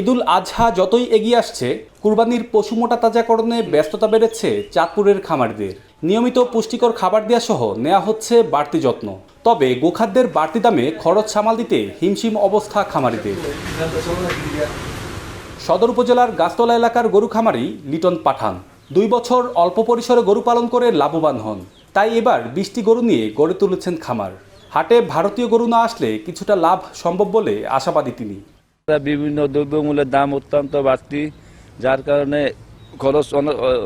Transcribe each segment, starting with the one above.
ঈদুল আজহা যতই এগিয়ে আসছে, কুরবানির পশু মোটা তাজাকরণে ব্যস্ততা বেড়েছে চাঁদপুরের খামারিদের। নিয়মিত পুষ্টিকর খাবার দেওয়া সহ নেওয়া হচ্ছে বাড়তি যত্ন। তবে গোখাদ্যের বাড়তি দামে খরচ সামাল দিতে হিমশিম অবস্থা খামারিদের। সদর উপজেলার গাছতলা এলাকার গরু খামারি লিটন পাঠান। দুই বছর অল্প পরিসরে গরু পালন করে লাভবান হন। তাই এবার বৃষ্টি গরু নিয়ে গড়ে তুলেছেন খামার। হাটে ভারতীয় গরু না আসলে কিছুটা লাভ সম্ভব বলে আশাবাদী তিনি। বিভিন্ন দ্রব্যমূল্যের দাম অত্যন্ত বাড়তি যার কারণে খরচ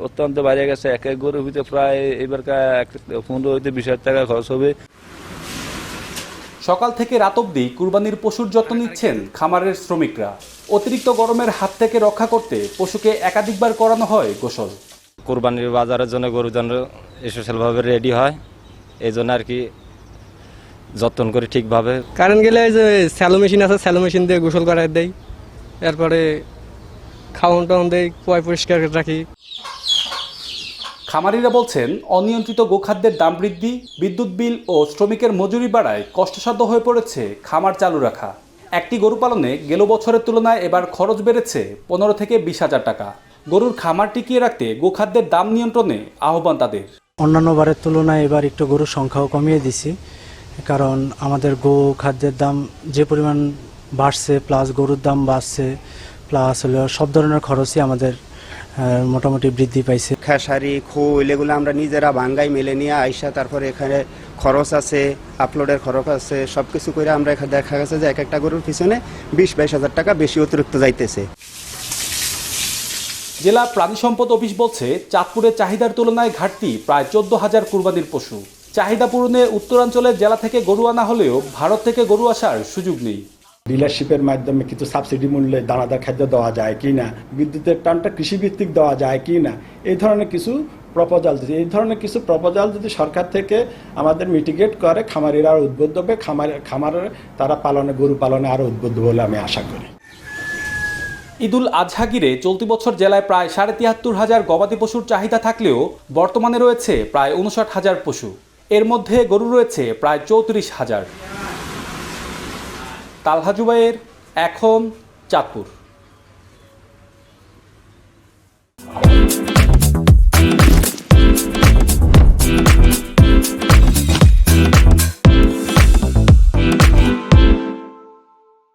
অত্যন্ত বেড়ে গেছে। এক এক গরুর ভিতরে প্রায় এবার পনেরো হইতে বিশ হাজার টাকা খরচ হবে। সকাল থেকে রাত অবধি কুরবানির পশুর যত্ন নিচ্ছেন খামারের শ্রমিকরা। অতিরিক্ত গরমের হাত থেকে রক্ষা করতে পশুকে একাধিকবার করানো হয় গোসল। কোরবানির বাজারের জন্য গরু যেন স্পেশালভাবে রেডি হয়। এই জন্য আর কি যত্ন করি ঠিকভাবে। কারেন্ট গেলে ওই যে স্যালো মেশিন আছে স্যালো মেশিন দিয়ে গোসল করাই দেয় এরপরে খাওয়ান টাউন দেয় পয় পরিষ্কার করে রাখি। খামারিরা বলছেন অনিয়ন্ত্রিত গোখাদ্যের দাম বৃদ্ধি বিদ্যুৎ বিল ও শ্রমিকের মজুরি বাড়ায় কষ্টসাধ্য হয়ে পড়েছে খামার চালু রাখা। একটি গরু পালনে গেল বছরের তুলনায় এবার খরচ বেড়েছে পনেরো থেকে বিশ হাজার টাকা। গরুর খামার টিকিয়ে রাখতে গোখাদ্যের দাম নিয়ন্ত্রণে আহ্বান তাদের। অন্যান্য বারের তুলনায় এবার একটু গরুর সংখ্যাও কমিয়ে দিছি। কারণ আমাদের গো খাদ্যের দাম যে পরিমাণ বাড়ছে প্লাস গরুর দাম বাড়ছে প্লাস হলো সব ধরনের খরচই আমাদের মোটামুটি বৃদ্ধি পাইছে। খেসারি খোল এগুলো আমরা নিজেরা বাঙ্গাই মেলে নিয়ে আইসা তারপরে এখানে খরচ আছে আপলোডের খরচ আছে সব কিছু করে আমরা এখানে দেখা গেছে যে এক একটা গরুর পিছনে বিশ বাইশ হাজার টাকা বেশি অতিরিক্ত যাইতেছে। জেলা প্রাণী সম্পদ অফিস বলছে চাঁদপুরের চাহিদার তুলনায় ঘাটতি প্রায় চোদ্দ হাজার কুরবানির পশু। চাহিদা পূরণে উত্তরাঞ্চলের জেলা থেকে গরু আনা হলেও ভারত থেকে গরু আসার সুযোগ নেই। ডিলারশিপের মাধ্যমে কিছু সাবসিডি মূল্যে দানাদার খাদ্য দেওয়া যায় কি না? বিদ্যুতের টানটা কৃষিভিত্তিক দেওয়া যায় কি না? এই ধরনের কিছু প্রপোজাল যদি এই ধরনের কিছু প্রপোজাল যদি সরকার থেকে আমাদের মিটিগেট করে খামারিরা আরও উদ্বুদ্ধ হবে খামার খামারের তারা পালনে গরু পালনে আরও উদ্বুদ্ধ বলে আমি আশা করি। ঈদুল আজহা ঘিরে চলতি বছর জেলায় প্রায় সাড়ে তিয়াত্তর হাজার গবাদি পশুর চাহিদা থাকলেও বর্তমানে রয়েছে প্রায় উনষাট হাজার পশু। এর মধ্যে গরু রয়েছে প্রায় চৌত্রিশ হাজার। তালহা জুবাইয়ের এখন চাঁদপুর।